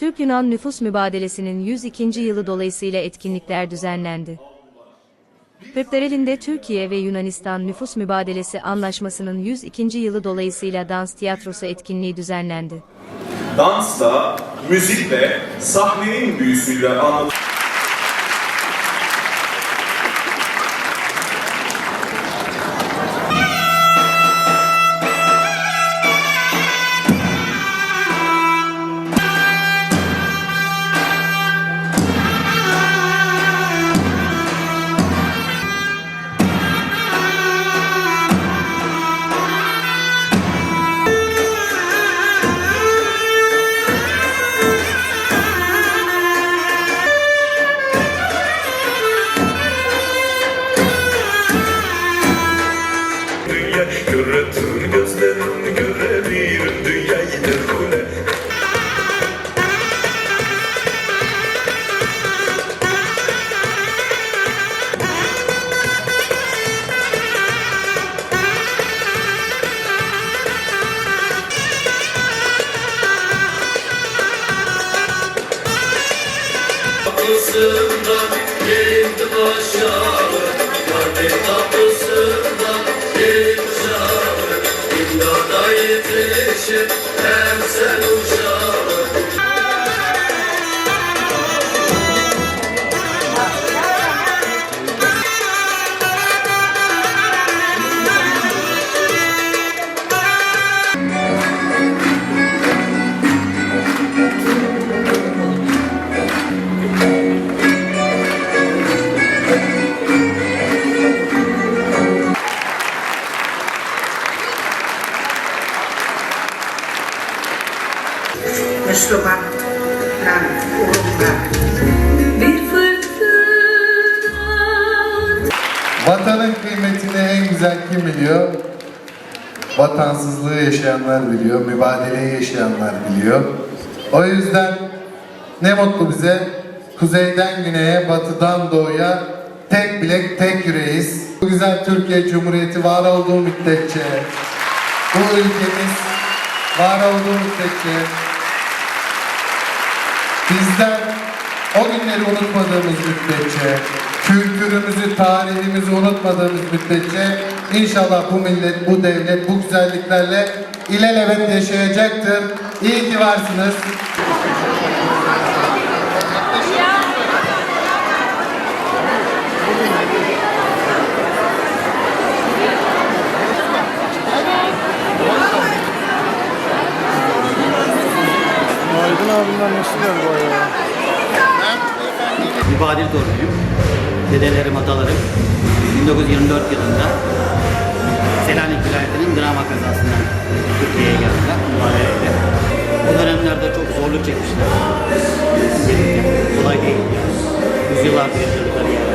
Türk-Yunan nüfus mübadelesinin 102. yılı dolayısıyla etkinlikler düzenlendi. Kırklareli'nde Türkiye ve Yunanistan Nüfus Mübadelesi Anlaşması'nın 102. yılı dolayısıyla dans tiyatrosu etkinliği düzenlendi. dansla, müzikle, sahnenin büyüsüyle anlatılır. Kapısından geldim aşağı Kalbin kapısından geldim aşağı İmdada yetişir hem sen uşağı Vatanın kıymetini en güzel kim biliyor? Vatansızlığı yaşayanlar biliyor, mübadeleyi yaşayanlar biliyor. O yüzden ne mutlu bize kuzeyden güneye, batıdan doğuya tek bilek, tek yüreğiz. Bu güzel Türkiye Cumhuriyeti var olduğu müddetçe, bu ülkemiz var olduğu müddetçe bizden o günleri unutmadığımız müddetçe, kültürümüzü, tarihimizi unutmadığımız müddetçe inşallah bu millet, bu devlet, bu güzelliklerle ilelebet yaşayacaktır. İyi ki varsınız. Aydın abimden neşliler bu ya. mübadil torunuyum. Dedelerim, atalarım 1924 yılında Selanik vilayetinin drama kazasından Türkiye'ye geldiler mübadeleyle. O dönemlerde çok zorluk çekmişler. Kolay değil. Yüzyıllardır yaşadıkları yerler.